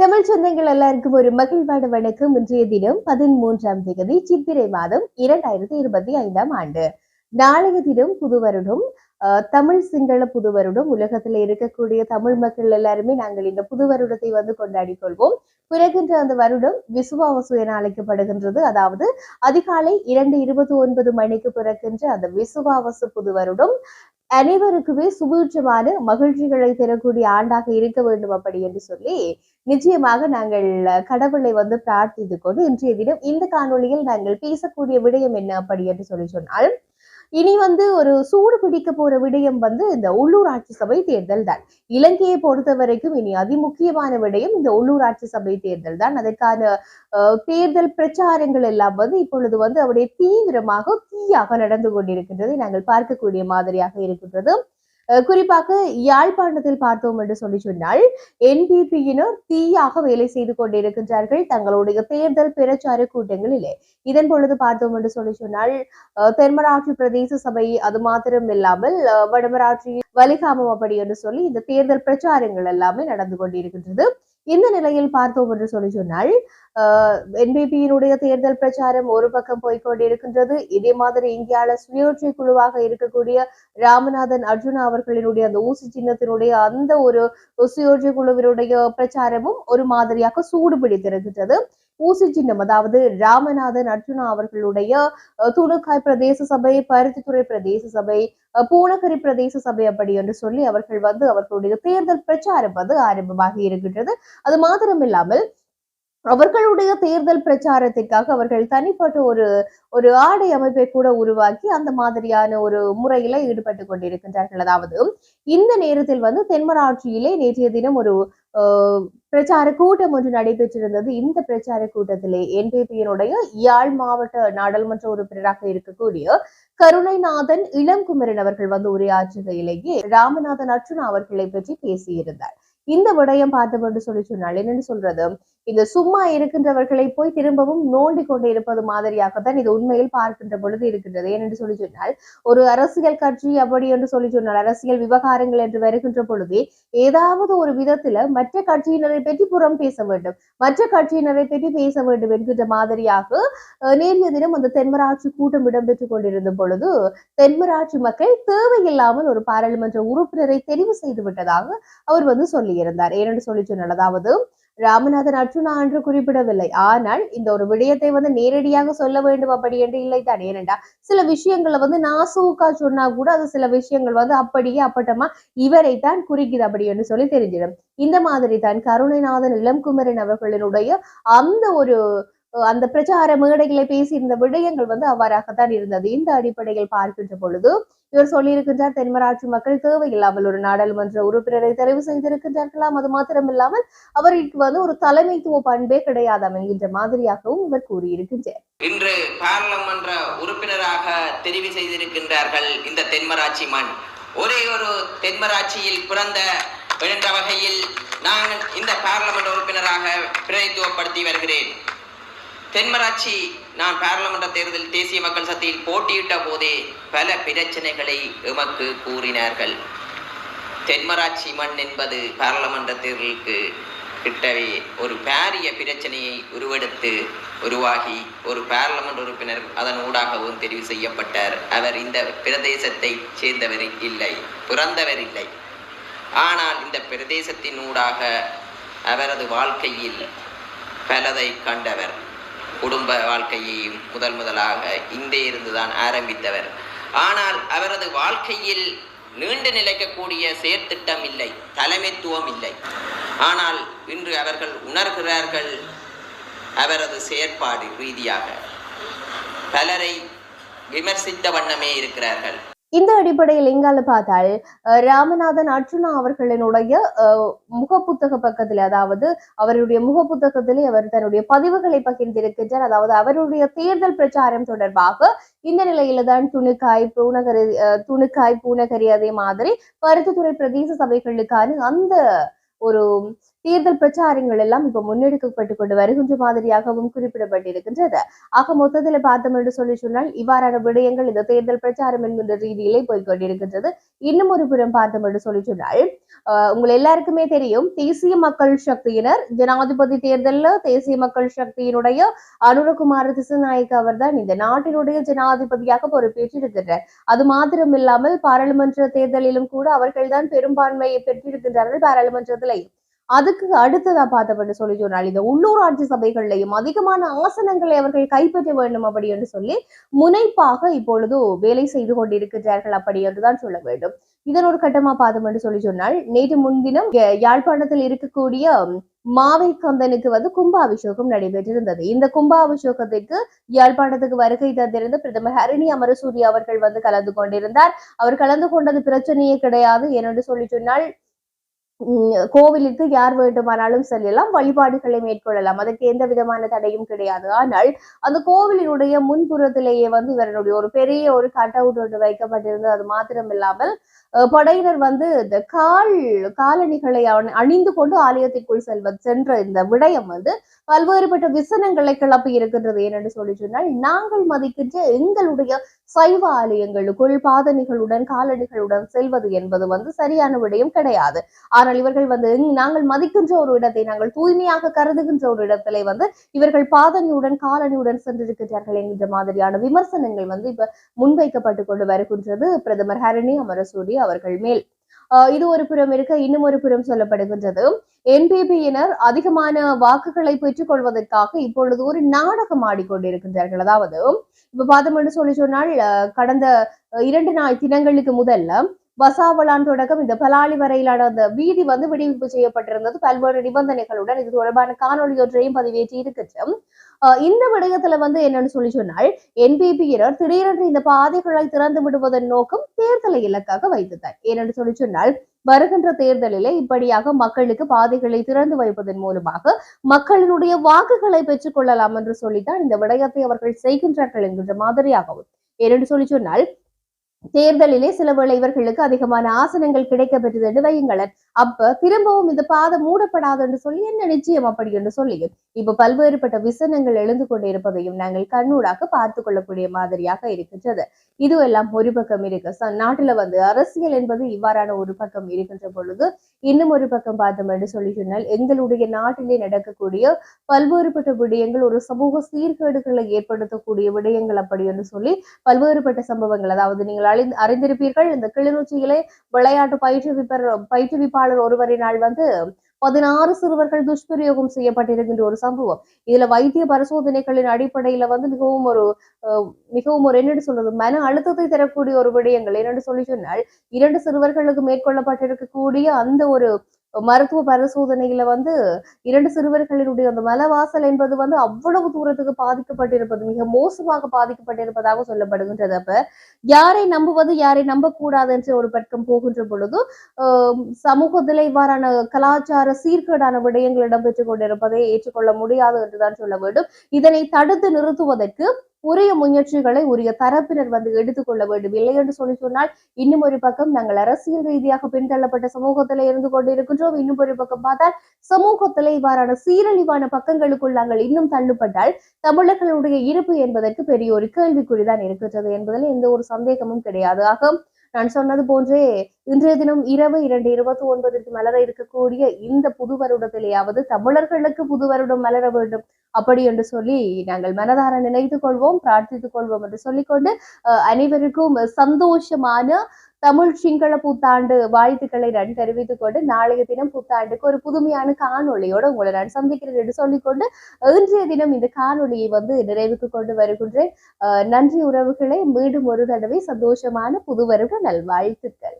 தமிழ் சொந்தங்கள் எல்லாருக்கும் ஒரு மகிழ்வான வணக்கம். இன்றைய தினம் பதிமூன்றாம் தேதி சித்திரை மாதம் இரண்டாயிரத்தி இருபத்தி ஐந்தாம் ஆண்டு. நாளைய தினம் புது வருடம் தமிழ் சிங்கள புது வருடம் உலகத்துல இருக்கக்கூடிய தமிழ் மக்கள் எல்லாருமே நாங்கள் இந்த புது வருடத்தை வந்து கொண்டாடி கொள்வோம். பிறகின்ற அந்த வருடம் விசுவாவசு என அழைக்கப்படுகின்றது அதாவது அதிகாலை இரண்டு இருபத்தி ஒன்பது மணிக்கு பிறக்கின்ற அந்த விசுவாவசு புது வருடம் அனைவருக்குமே சுபீட்சமான மகிழ்ச்சிகளை தரக்கூடிய ஆண்டாக இருக்க வேண்டும் அப்படி என்று சொல்லி நிச்சயமாக நாங்கள் கடவுளை வந்து பிரார்த்தித்து கொண்டு இன்றைய தினம் இந்த காணொளியில் நாங்கள் பேசக்கூடிய விடயம் என்ன அப்படி என்று சொல்லி சொன்னால் இனி வந்து ஒரு சூடு பிடிக்க போற விடயம் வந்து இந்த உள்ளூராட்சி சபை தேர்தல் தான். இலங்கையை பொறுத்த வரைக்கும் இனி அதிமுக்கியமான விடயம் இந்த உள்ளூராட்சி சபை தேர்தல் தான். அதற்கான அஹ், தேர்தல் பிரச்சாரங்கள் எல்லாம் வந்து இப்பொழுது வந்து அவருடைய தீவிரமாக தீயாக நடந்து கொண்டிருக்கின்றதை. நாங்கள் பார்க்கக்கூடிய மாதிரியாக இருக்கின்றது. குறிப்பாக யாழ்ப்பாணத்தில் பார்த்தோம் என்று சொல்லி சொன்னால் என்பிபியினர் தீயாக வேலை செய்து கொண்டிருக்கின்றார்கள் தங்களுடைய தேர்தல் பிரச்சார கூட்டங்களிலே. இதன் பொழுது பார்த்தோம் என்று சொல்லி சொன்னால் அஹ், தென்மராட்சி பிரதேச சபை அது மாத்திரம் இல்லாமல் அஹ், வடமராட்சி வலிகாமம் அப்படி என்று சொல்லி இந்த தேர்தல் பிரச்சாரங்கள் எல்லாமே நடந்து கொண்டிருக்கின்றது. இந்த நிலையில் பார்த்தோம் என்று சொல்லி சொன்னால் என்பிபியினுடைய தேர்தல் பிரச்சாரம் ஒரு பக்கம் போய்கொண்டிருக்கின்றது இதே மாதிரி இந்தியால சுயேட்சை குழுவாக இருக்கக்கூடிய ராமநாதன் அர்ஜுனா அவர்களினுடைய அந்த ஊசி சின்னத்தினுடைய அந்த ஒரு சுயோட்சை குழுவினுடைய பிரச்சாரமும் ஒரு மாதிரியாக சூடு பிடித்திருக்கின்றது பூசி சின்னம். அதாவது ராமநாதன் அர்ஜுனா அவர்களுடைய துணுக்காய் பிரதேச சபை பருத்தித்துறை பிரதேச சபை பூனகரி பிரதேச சபை அப்படி என்று சொல்லி அவர்கள் வந்து அவர்களுடைய தேர்தல் பிரச்சாரம் வந்து ஆரம்பமாகி இருக்கின்றது. அது மாத்திரமில்லாமல் அவர்களுடைய தேர்தல் பிரச்சாரத்திற்காக அவர்கள் தனிப்பட்ட ஒரு ஒரு ஆடை அமைப்பை கூட உருவாக்கி அந்த மாதிரியான ஒரு முறையில ஈடுபட்டு கொண்டிருக்கின்றார்கள். அதாவது இந்த நேரத்தில் வந்து தென்மராட்சியிலே நேற்றைய தினம் ஒரு பிரச்சார கூட்டம் ஒன்று நடைபெற்றிருந்தது. இந்த பிரச்சார கூட்டத்திலே என்பிபியினுடைய யாழ் மாவட்ட நாடாளுமன்ற உறுப்பினராக இருக்கக்கூடிய கருணைநாதன் இளங்குமரன் அவர்கள் வந்து உரையாற்றுகையிலேயே ராமநாதன் அர்ச்சுனா அவர்களை பற்றி பேசியிருந்தார். இந்த விடயம் பார்த்தோம் என்று சொல்லி சொன்னால் என்னன்னு சொல்றது? இந்த சும்மா இருக்கின்றவர்களை போய் திரும்பவும் நோண்டி கொண்டு இருப்பது மாதிரியாகத்தான் இது உண்மையில் பார்க்கின்ற பொழுது இருக்கின்றது. ஏனென்று சொல்லி சொன்னால் ஒரு அரசியல் கட்சி அப்படி என்று சொல்லி சொன்னால் அரசியல் விவகாரங்கள் என்று வருகின்ற பொழுதே ஏதாவது ஒரு விதத்துல மற்ற கட்சியினரை பற்றி புறம் பேச வேண்டும். மற்ற கட்சியினரை பற்றி பேச வேண்டும் என்கின்ற மாதிரியாக நேரிய தினம் அந்த தென்மராட்சி கூட்டம் இடம்பெற்றுக் கொண்டிருந்த பொழுது தென்மராட்சி மக்கள் தேவையில்லாமல் ஒரு பாராளுமன்ற உறுப்பினரை தெரிவு செய்து விட்டதாக அவர் வந்து சொல்லியிருந்தார். ஏனென்று சொல்லி சொன்னால் அதாவது ராமநாதன் அர்ஜுனா என்று குறிப்பிடவில்லை. ஆனால் இந்த ஒரு விடயத்தை வந்து நேரடியாக சொல்ல வேண்டும் அப்படி என்று இல்லை தான்? ஏனென்றா சில விஷயங்களை வந்து நாசூக்கா சொன்னா கூட அது சில விஷயங்கள் வந்து அப்படியே அப்பட்டமா இவரை தான் குறிக்குது அப்படி என்று சொல்லி தெரிஞ்சிடும். இந்த மாதிரி தான் கருணைநாதன் இளம்குமரன் அவர்களினுடைய அந்த ஒரு அந்த பிரச்சார மேடைகளை பேசியிருந்த விடயங்கள் வந்து அவ்வாறாகத்தான் இருந்தது. இந்த அடிப்படையில் பார்க்கின்ற பொழுது இவர் சொல்லியிருக்கின்றார் தென்மராட்சி மக்கள் தேவையில்லாமல் ஒரு நாடாளுமன்ற உறுப்பினரை தெரிவு செய்திருக்கின்றார்களாம். அது மாத்திரமில்லாமல் அவருக்கு வந்து ஒரு தலைமைத்துவ பண்பே கிடையாதாம் என்கின்ற மாதிரியாகவும் இவர் கூறியிருக்கின்றார். இன்று பாராளுமன்ற உறுப்பினராக தெரிவு செய்திருக்கின்றார்கள் இந்த தென்மராட்சி மண். ஒரே ஒரு தென்மராட்சியில் பிறந்த என்ற வகையில் நான் இந்த பாராளுமன்ற உறுப்பினராக பிரதித்துவப்படுத்தி வருகிறேன். தென்மராட்சி நான் பாராளுமன்ற தேர்தலில் தேசிய மக்கள் சக்தியில் போட்டியிட்ட போதே பல பிரச்சனைகளை எமக்கு கூறினார்கள். தென்மராட்சி மண் என்பது பாராளுமன்ற தேர்தலுக்கு கிட்டவே ஒரு பாரிய பிரச்சனையை உருவெடுத்து உருவாகி ஒரு பாராளுமன்ற உறுப்பினர் அதன் ஊடாகவும் தெரிவு செய்யப்பட்டார். அவர் இந்த பிரதேசத்தை சேர்ந்தவர் இல்லை பிறந்தவர் இல்லை. ஆனால் இந்த பிரதேசத்தின் ஊடாக அவரது வாழ்க்கையில் பலதை கண்டவர். குடும்ப வாழ்க்கையையும் முதல் முதலாக இங்கே இருந்துதான் ஆரம்பித்தவர். ஆனால் அவரது வாழ்க்கையில் நீண்டு நிலைக்கக்கூடிய செயற்திட்டம் இல்லை தலைமைத்துவம் இல்லை. ஆனால் இன்று அவர்கள் உணர்கிறார்கள் அவரது செயற்பாடு ரீதியாக. பலரை விமர்சித்த வண்ணமே இருக்கிறார்கள். இந்த அடிப்படையில் எங்கால பார்த்தால் அஹ், ராமநாதன் அர்ஜுனா அவர்களினுடைய அஹ், முகப்புத்தக பக்கத்தில் அதாவது அவருடைய முகப்புத்தகத்திலே அவர் தன்னுடைய பதிவுகளை பகிர்ந்திருக்கின்றார். அதாவது அவருடைய தேர்தல் பிரச்சாரம் தொடர்பாக இந்த நிலையில தான் துணுக்காய் பூனகரி அஹ், துணுக்காய் பூனகரி அதே மாதிரி பருத்தித்துறை பிரதேச சபைகளுக்கான அந்த ஒரு தேர்தல் பிரச்சாரங்கள் எல்லாம் இப்ப முன்னெடுக்கப்பட்டு கொண்டு வருகின்ற மாதிரியாகவும் குறிப்பிடப்பட்டிருக்கின்றது. ஆக மொத்தத்தில் பார்த்தோம் என்று சொல்லி சொன்னால் இவ்வாறான விடயங்கள் இந்த தேர்தல் பிரச்சாரம் என்கின்ற ரீதியிலே போய்கொண்டிருக்கின்றது இன்னும் ஒரு புறம் பார்த்தோம் என்று சொல்லி சொன்னால் ஆஹ் உங்கள் எல்லாருக்குமே தெரியும் தேசிய மக்கள் சக்தியினர் ஜனாதிபதி தேர்தலில் தேசிய மக்கள் சக்தியினுடைய அனுரகுமார் திசுநாயக் அவர்தான் இந்த நாட்டினுடைய ஜனாதிபதியாக பொறுப்பேற்றிருக்கின்றார். அது மாத்திரம் இல்லாமல் பாராளுமன்ற தேர்தலிலும் கூட அவர்கள்தான் பெரும்பான்மையை பெற்றிருக்கின்றார்கள் பாராளுமன்றத்திலையும். அதுக்கு அடுத்ததா பார்த்தோம்னு சொல்லி சொன்னால் இந்த உள்ளூராட்சி சபைகள்லையும் அதிகமான ஆசனங்களை அவர்கள் கைப்பற்ற வேண்டும் அப்படி என்று சொல்லி முனைப்பாக இப்பொழுது வேலை செய்து கொண்டிருக்கிறார்கள் அப்படி என்றுதான் சொல்ல வேண்டும். இதன் ஒரு கட்டமா பார்த்தோம் என்று சொல்லி சொன்னால் நேற்று முன்தினம் யாழ்ப்பாணத்தில் இருக்கக்கூடிய மாவை கந்தனுக்கு வந்து கும்பாபிஷேகம் நடைபெற்றிருந்தது. இந்த கும்பாபிஷேகத்திற்கு யாழ்ப்பாணத்துக்கு வருகை தந்திருந்த பிரதமர் ஹரிணி அமரசூரி அவர்கள் வந்து கலந்து கொண்டிருந்தார். அவர் கலந்து கொண்டது பிரச்சனையே கிடையாது ஏனென்று சொல்லி சொன்னால் கோவிலுக்கு யார் வேண்டுமானாலும் செல்லலாம் வழிபாடுகளை மேற்கொள்ளலாம். அதற்கு எந்த விதமான தடையும் கிடையாது. ஆனால் அந்த கோவிலினுடைய முன்புறத்திலேயே வந்து இவருடைய ஒரு பெரிய ஒரு கட் அவுட் ஒன்று வைக்கப்பட்டிருந்தது. அது மாத்திரம் இல்லாமல் படையினர் வந்து இந்த கால் காலணிகளை அணிந்து கொண்டு ஆலயத்திற்குள் செல்வ சென்ற இந்த விடயம் வந்து பல்வேறுபட்ட விசனங்களை கிளப்பி இருக்கின்றது. ஏனென்று சொல்லி சொன்னால் நாங்கள் மதிக்கின்ற எங்களுடைய சைவ ஆலயங்களுக்குள் பாதணிகளுடன் காலணிகளுடன் செல்வது என்பது வந்து சரியான விடயம் கிடையாது. ஆனால் இவர்கள் வந்து நாங்கள் மதிக்கின்ற ஒரு இடத்தை நாங்கள் தூய்மையாக கருதுகின்ற ஒரு இடத்திலே வந்து இவர்கள் பாதணியுடன் காலணியுடன் சென்றிருக்கிறார்கள் என்கின்ற மாதிரியான விமர்சனங்கள் வந்து இப்ப முன்வைக்கப்பட்டு கொண்டு வருகின்றது. பிரதமர் ஹரணி அமரசூரி அவர்கள் மேல். ஆஹ் இது ஒரு புறம் இருக்க இன்னும் ஒரு புறம் சொல்லப்படுகின்றது. என்பிபியினர் அதிகமான வாக்குகளை பெற்றுக் கொள்வதற்காக இப்பொழுது ஒரு நாடகம் ஆடிக்கொண்டிருக்கின்றார்கள். அதாவது இப்ப பார்த்தோம்னு என்று சொல்லி சொன்னால் கடந்த இரண்டு நாள் தினங்களுக்கு முதல்ல வசாவலான் தொடக்கம் இந்த பலாலி வரையிலான அந்த வீதி வந்து விடுவிப்பு செய்யப்பட்டிருந்தது. பல்வேறு நிபந்தனைகளுடன் இது தொடர்பான காணொலி ஒன்றையும் பதிவேற்றி இருக்கின்றோம். ஆஹ் இந்த விடயத்துல வந்து என்னன்னு சொல்லி சொன்னால் என்பிபியினர் திடீரென்று இந்த பாதைகளை திறந்து விடுவதன் நோக்கம் தேர்தலை இலக்காக வைத்துத்தார் ஏனென்று சொல்லி சொன்னால் வருகின்ற தேர்தலிலே இப்படியாக மக்களுக்கு பாதைகளை திறந்து வைப்பதன் மூலமாக மக்களினுடைய வாக்குகளை பெற்றுக் கொள்ளலாம் என்று சொல்லித்தான் இந்த விடயத்தை அவர்கள் செய்கின்றார்கள் என்கின்ற மாதிரியாகவும். ஏனென்று சொல்லி சொன்னால் தேர்தலிலே சில வேளை இவர்களுக்கு அதிகமான ஆசனங்கள் கிடைக்க பெற்றது என்று வையுங்களேன். அப்ப திரும்பவும் இந்த பாதம் மூடப்படாது என்று சொல்லி என்ன நிச்சயம் அப்படி என்று சொல்லியும் இப்ப பல்வேறுபட்ட விசனங்கள் எழுந்து கொண்டிருப்பதையும் நாங்கள் கண்ணூடாக பார்த்து கொள்ளக்கூடிய மாதிரியாக இருக்கின்றது. இதுவெல்லாம் ஒரு பக்கம் இருக்கு நாட்டுல வந்து அரசியல் என்பது இவ்வாறான ஒரு பக்கம் இருக்கின்ற பொழுது இன்னும் ஒரு பக்கம் பார்த்தோம் என்று சொல்லி சொன்னால் எங்களுடைய நாட்டிலே நடக்கக்கூடிய பல்வேறுபட்ட விடயங்கள் ஒரு சமூக சீர்கேடுகளை ஏற்படுத்தக்கூடிய விடயங்கள் அப்படி என்று சொல்லி பல்வேறுபட்ட சம்பவங்கள் அதாவது நீங்கள் அறி அறிந்திருப்பீர்கள். இந்த கிளிநொச்சியிலே விளையாட்டு பயிற்றுவிப்பர் பயிற்றுவிப்பாளர் ஒருவரினால் வந்து பதினாறு சிறுவர்கள் துஷ்பிரயோகம் செய்யப்பட்டிருக்கின்ற ஒரு சம்பவம். இதுல வைத்திய பரிசோதனைகளின் அடிப்படையில வந்து மிகவும் ஒரு அஹ், மிகவும் ஒரு என்னென்னு சொல்றது? மன அழுத்தத்தை தரக்கூடிய ஒரு விடயங்கள். என்னென்னு சொல்லி சொன்னால் இரண்டு சிறுவர்களுக்கு மேற்கொள்ளப்பட்டிருக்கக்கூடிய அந்த ஒரு மருத்துவ பரிசோதனையில வந்து இரண்டு சிறுவர்களினுடைய அந்த மலவாசல் என்பது வந்து அவ்வளவு தூரத்துக்கு பாதிக்கப்பட்டிருப்பது மிக மோசமாக பாதிக்கப்பட்டிருப்பதாக சொல்லப்படுகின்றது. அப்ப யாரை நம்புவது யாரை நம்பக்கூடாது என்று ஒரு பக்கம் போகின்ற பொழுது ஆஹ் சமூகத்தில் இவ்வாறான கலாச்சார சீர்கேடான விடயங்கள் இடம்பெற்றுக் கொண்டிருப்பதை ஏற்றுக்கொள்ள முடியாது என்றுதான் சொல்ல வேண்டும். இதனை தடுத்து நிறுத்துவதற்கு உரிய முயற்சிகளை உரிய தரப்பினர் வந்து எடுத்துக்கொள்ள வேண்டும். இல்லை என்று சொல்லி சொன்னால் இன்னும் ஒரு பக்கம் நாங்கள் அரசியல் ரீதியாக பின்தள்ளப்பட்ட சமூகத்தில் இருந்து கொண்டிருக்கின்றோம். இன்னும் ஒரு பக்கம் பார்த்தால் சமூகத்தில் இவ்வாறான சீரழிவான பக்கங்களுக்குள் நாங்கள் இன்னும் தள்ளுப்பட்டால் தமிழர்களுடைய இருப்பு என்பதற்கு பெரிய ஒரு கேள்விக்குறிதான் இருக்கின்றது என்பதில் எந்த ஒரு சந்தேகமும் கிடையாது. ஆக நான் சொன்னது போன்றே இன்றைய தினம் இரவு இரண்டு இருபத்தி ஒன்பதுக்கு மலர இருக்கக்கூடிய இந்த புது வருடத்திலேயாவது தமிழர்களுக்கு புது வருடம் மலர வேண்டும். அப்படி என்று சொல்லி நாங்கள் மனதார நினைத்துக் கொள்வோம் பிரார்த்தித்துக் கொள்வோம் என்று சொல்லிக்கொண்டு அஹ், அனைவருக்கும் சந்தோஷமான தமிழ் சிங்கள புத்தாண்டு வாழ்த்துக்களை நான் தெரிவித்துக் கொண்டு நாளைய தினம் புத்தாண்டுக்கு ஒரு புதுமையான காணொளியோட உங்களை நான் சந்திக்கிறேன் என்று சொல்லிக்கொண்டு இன்றைய தினம் இந்த காணொளியை வந்து நிறைவுக்கு கொண்டு வருகின்றேன். நன்றி உறவுகளை. மீண்டும் ஒரு தடவை சந்தோஷமான புது வருட நல்வாழ்த்துக்கள்.